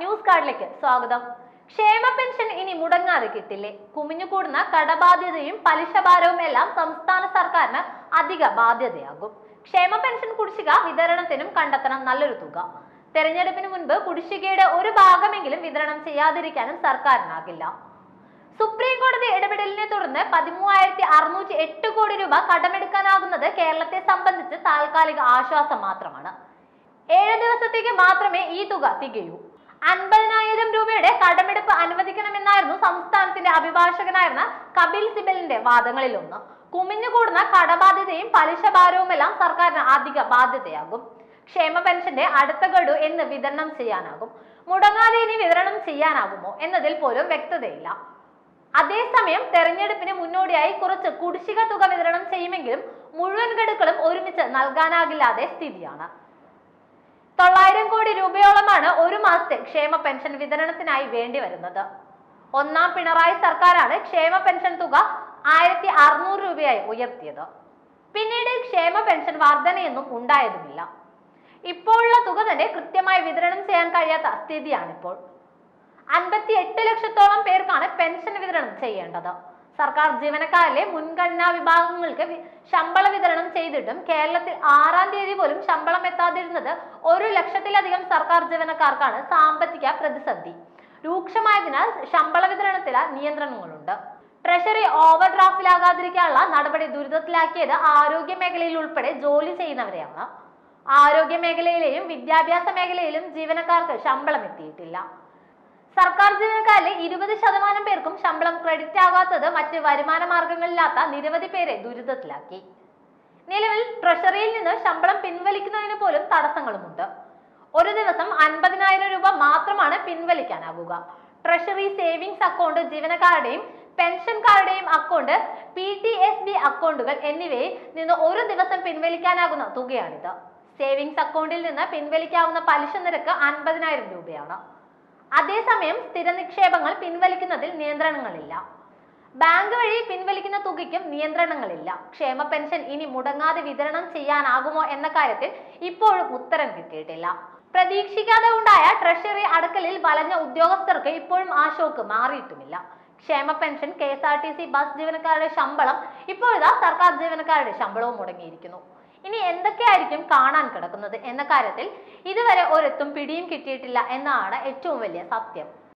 News കാർഡിലേക്ക് സ്വാഗതം. ക്ഷേമ pension ഇനി മുടങ്ങാതെ കിട്ടില്ലേ? കുമിഞ്ഞുകൂടുന്ന കടബാധ്യതയും പലിശ ഭാരവും എല്ലാം സംസ്ഥാന സർക്കാരിന് അധിക ബാധ്യതയാകും. ക്ഷേമ പെൻഷൻ കുടിശ്ശിക വിതരണത്തിനും കണ്ടെത്തണം നല്ലൊരു തുക. തെരഞ്ഞെടുപ്പിന് മുൻപ് കുടിശ്ശികയുടെ ഒരു ഭാഗമെങ്കിലും വിതരണം ചെയ്യാതിരിക്കാനും സർക്കാരിനാകില്ല. സുപ്രീം കോടതി ഇടപെടലിനെ തുടർന്ന് പതിമൂവായിരത്തി അറുന്നൂറ്റി എട്ട് കോടി രൂപ കടമെടുക്കാനാകുന്നത് കേരളത്തെ സംബന്ധിച്ച് താൽക്കാലിക ആശ്വാസം മാത്രമാണ്. ഏഴ് ദിവസത്തേക്ക് മാത്രമേ ഈ തുക തികയൂ. അൻപതിനായിരം രൂപയുടെ കടമെടുപ്പ് അനുവദിക്കണമെന്നായിരുന്നു സംസ്ഥാനത്തിന്റെ അഭിഭാഷകനായിരുന്ന കപിൽ സിബലിന്റെ വാദങ്ങളിൽ വാദങ്ങളിലൊന്ന്. കുമിഞ്ഞുകൂടുന്ന കടബാധ്യതയും പലിശ ഭാരവുമെല്ലാം സർക്കാരിന് അധിക ബാധ്യതയാകും. ക്ഷേമ പെൻഷന്റെ അടുത്ത ഗഡു എന്ന് വിതരണം ചെയ്യാനാകും. മുടങ്ങാതെ ഇനി വിതരണം ചെയ്യാനാകുമോ എന്നതിൽ പോലും വ്യക്തതയില്ല. അതേസമയം തെരഞ്ഞെടുപ്പിന് മുന്നോടിയായി കുറച്ച് കുടിശ്ശിക തുക വിതരണം ചെയ്യുമെങ്കിലും മുഴുവൻ ഗഡുക്കളും ഒരുമിച്ച് നൽകാനാകില്ലാതെ സ്ഥിതിയാണ്. തൊള്ളായിരം കോടി രൂപയോളമാണ് ഒരു മാസത്തെ ക്ഷേമ പെൻഷൻ വിതരണത്തിനായി വേണ്ടി വരുന്നത്. ഒന്നാം പിണറായി സർക്കാരാണ് ക്ഷേമ പെൻഷൻ തുക ആയിരത്തി അറുന്നൂറ് രൂപയായി ഉയർത്തിയത്. പിന്നീട് ക്ഷേമ പെൻഷൻ വർധനയൊന്നും ഉണ്ടായതുമില്ല. ഇപ്പോഴുള്ള തുക തന്നെ കൃത്യമായി വിതരണം ചെയ്യാൻ കഴിയാത്ത സ്ഥിതിയാണിപ്പോൾ. അൻപത്തി എട്ട് ലക്ഷത്തോളം പേർക്കാണ് പെൻഷൻ വിതരണം ചെയ്യേണ്ടത്. സർക്കാർ ജീവനക്കാരിലെ മുൻഗണനാ വിഭാഗങ്ങൾക്ക് ശമ്പള വിതരണം ചെയ്തിട്ടും കേരളത്തിൽ ആറാം തീയതി പോലും ശമ്പളം എത്താതിരുന്നത് ഒരു ലക്ഷത്തിലധികം സർക്കാർ ജീവനക്കാർക്കാണ് സാമ്പത്തിക പ്രതിസന്ധി. രൂക്ഷമായതിനാൽ ശമ്പള വിതരണത്തിലെ നിയന്ത്രണങ്ങളുണ്ട്. ട്രഷറി ഓവർ ഡ്രാഫ്റ്റിലാകാതിരിക്കാനുള്ള നടപടി ദുരിതത്തിലാക്കിയത് ആരോഗ്യ മേഖലയിൽ ഉൾപ്പെടെ ജോലി ചെയ്യുന്നവരെയാണ്. ആരോഗ്യ മേഖലയിലെയും വിദ്യാഭ്യാസ മേഖലയിലും ജീവനക്കാർക്ക് ശമ്പളം എത്തിയിട്ടില്ല. സർക്കാർ ജീവനക്കാരിലെ ഇരുപത് ശതമാനം പേർക്കും ശമ്പളം ക്രെഡിറ്റ് ആകാത്തത് മറ്റ് വരുമാന മാർഗങ്ങളില്ലാത്ത നിരവധി പേരെ ദുരിതത്തിലാക്കി. നിലവിൽ ട്രഷറിയിൽ നിന്ന് ശമ്പളം പിൻവലിക്കുന്നതിന് പോലും തടസ്സങ്ങളുമുണ്ട്. ഒരു ദിവസം അൻപതിനായിരം രൂപ മാത്രമാണ് പിൻവലിക്കാനാകുക ട്രഷറി സേവിങ്സ് അക്കൗണ്ട് ജീവനക്കാരുടെയും പെൻഷൻകാരുടെയും account P T S B അക്കൗണ്ടുകൾ എന്നിവയിൽ നിന്ന് ഒരു ദിവസം പിൻവലിക്കാനാകുന്ന തുകയാണിത്. സേവിങ്സ് അക്കൗണ്ടിൽ നിന്ന് പിൻവലിക്കാവുന്ന പലിശ നിരക്ക് അൻപതിനായിരം രൂപയാണ്. അതേസമയം സ്ഥിര നിക്ഷേപങ്ങൾ പിൻവലിക്കുന്നതിൽ നിയന്ത്രണങ്ങളില്ല. ബാങ്ക് വഴി പിൻവലിക്കുന്ന തുകയ്ക്കും നിയന്ത്രണങ്ങളില്ല. ക്ഷേമ പെൻഷൻ ഇനി മുടങ്ങാതെ വിതരണം ചെയ്യാനാകുമോ എന്ന കാര്യത്തിൽ ഇപ്പോഴും ഉത്തരം കിട്ടിയിട്ടില്ല. പ്രതീക്ഷിക്കാതെ ഉണ്ടായ ട്രഷറി അടുക്കലിൽ വലഞ്ഞ ഉദ്യോഗസ്ഥർക്ക് ഇപ്പോഴും ആ ഷോക്ക് മാറിയിട്ടുമില്ല. ക്ഷേമ pension K S R T C bus ജീവനക്കാരുടെ ശമ്പളം ഇപ്പോഴിതാ സർക്കാർ ജീവനക്കാരുടെ ശമ്പളവും മുടങ്ങിയിരിക്കുന്നു. ഇനി എന്തൊക്കെയായിരിക്കും കാണാൻ കിടക്കുന്നത് എന്ന കാര്യത്തിൽ ഇതുവരെ ഒരെത്തും പിടിയും കിട്ടിയിട്ടില്ല എന്നാണ് ഏറ്റവും വലിയ സത്യം.